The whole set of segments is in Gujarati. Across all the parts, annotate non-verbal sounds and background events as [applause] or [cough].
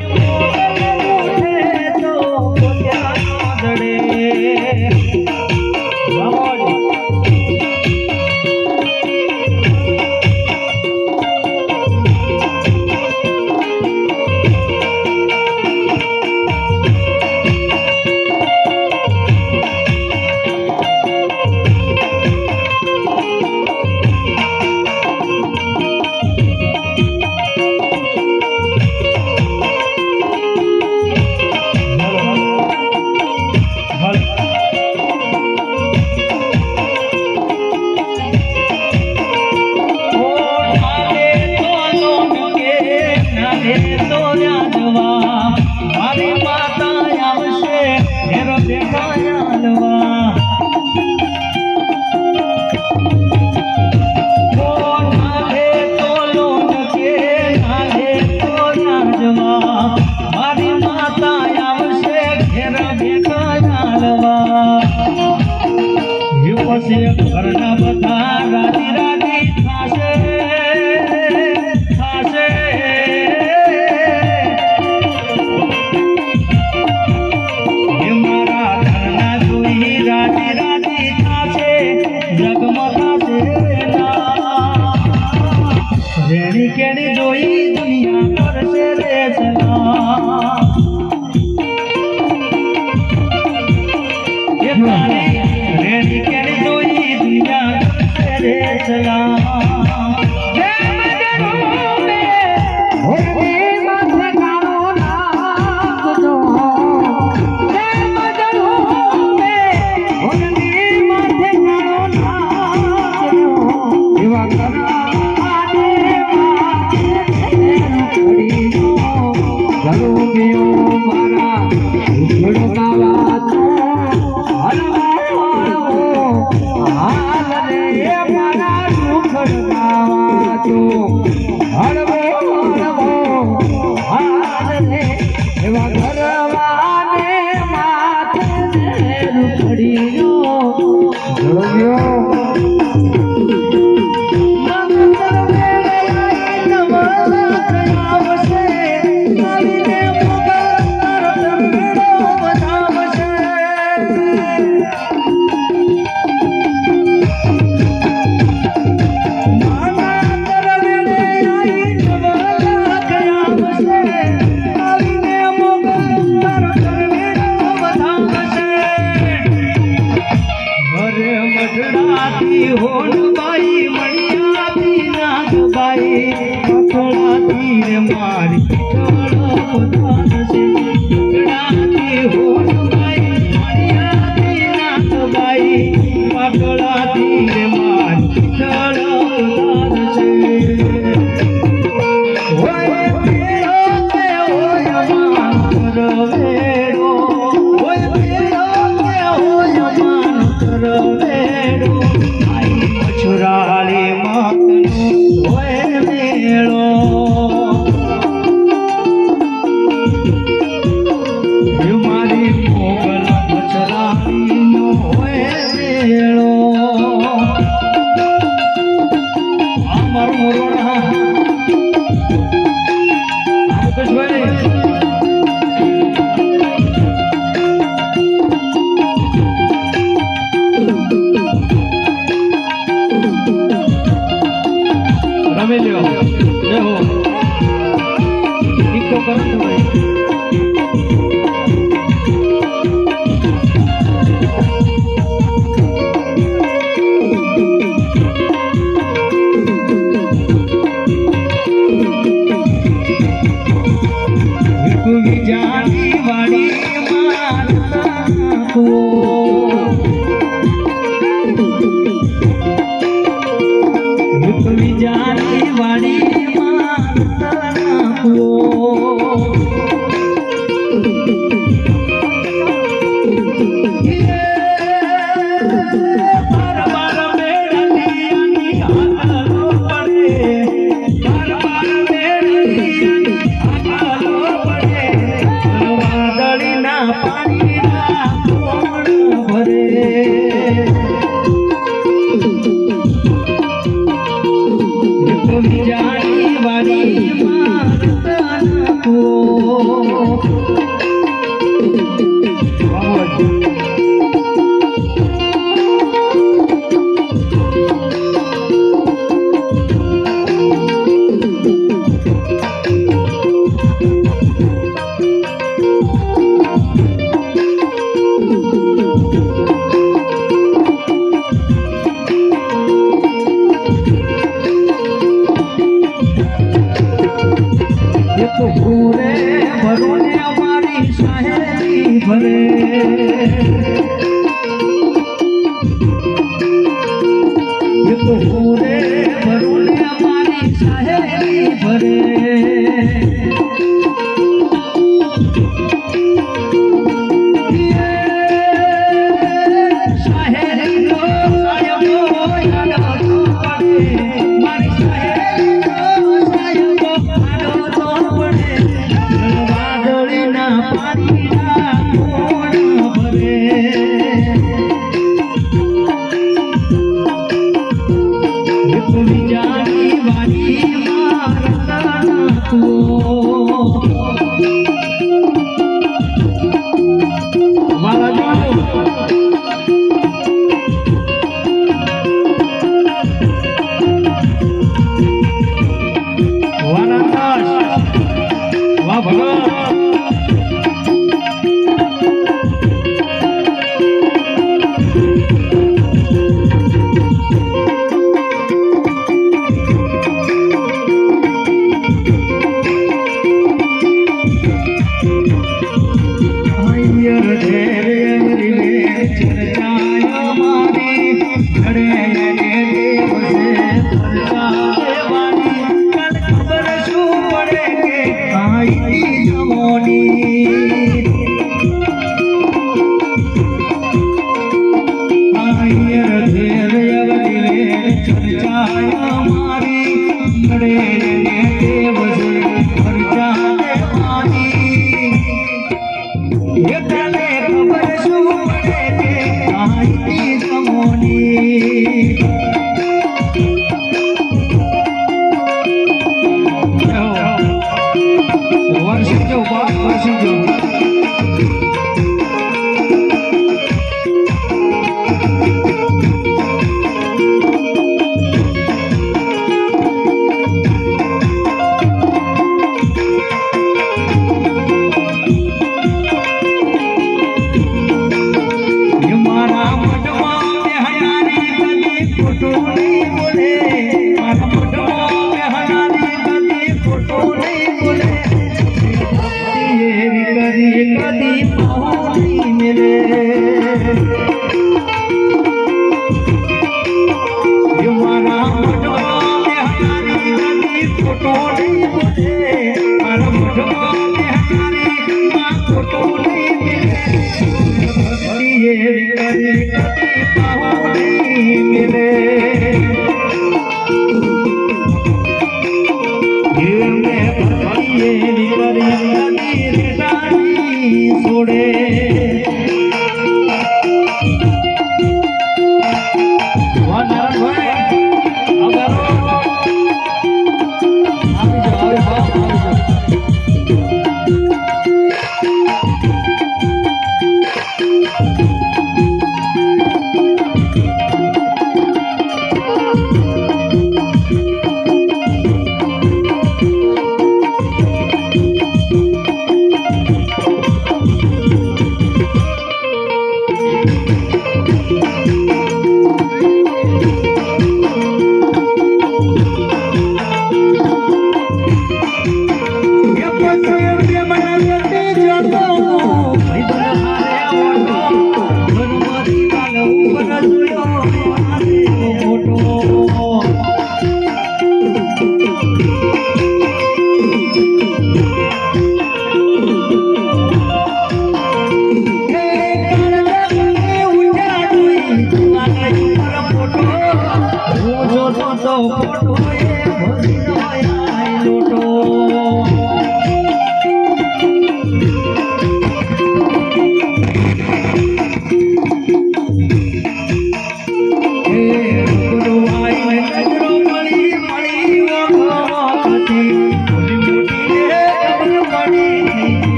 મારી [laughs] એ પછી ઘરના सलाम સલા એવા 家 એક ભૂરે ભરોને અમારી શાયરી ભરે टोली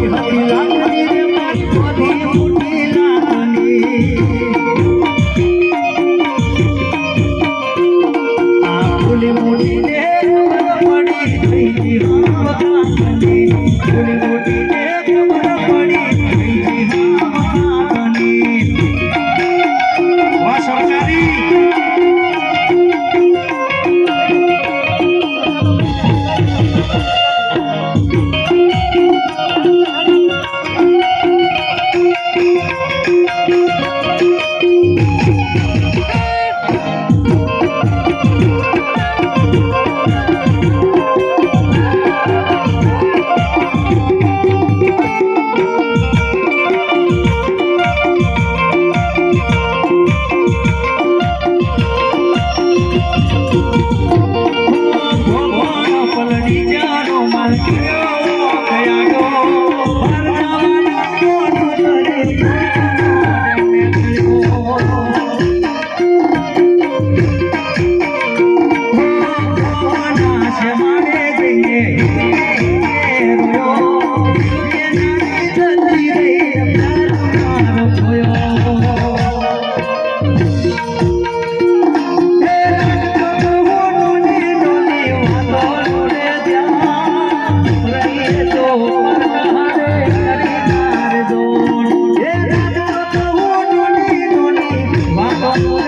Thank you. મોટી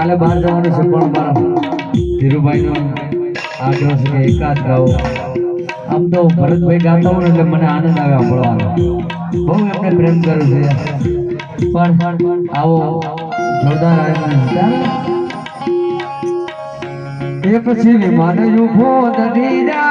કાલે બહાર જવાનું છે પણ મારા ધીરુભાઈનો આગ્રહ છે કે એકાદ ગાઓ આમ તો ભરતભાઈ ગાતા હોય એટલે મને આનંદ આવે સાંભળવાનો બહુ એમને પ્રેમ કરું છે. પણ આવો જોરદાર આયોજન એ પછી માને ઊભો દડીરા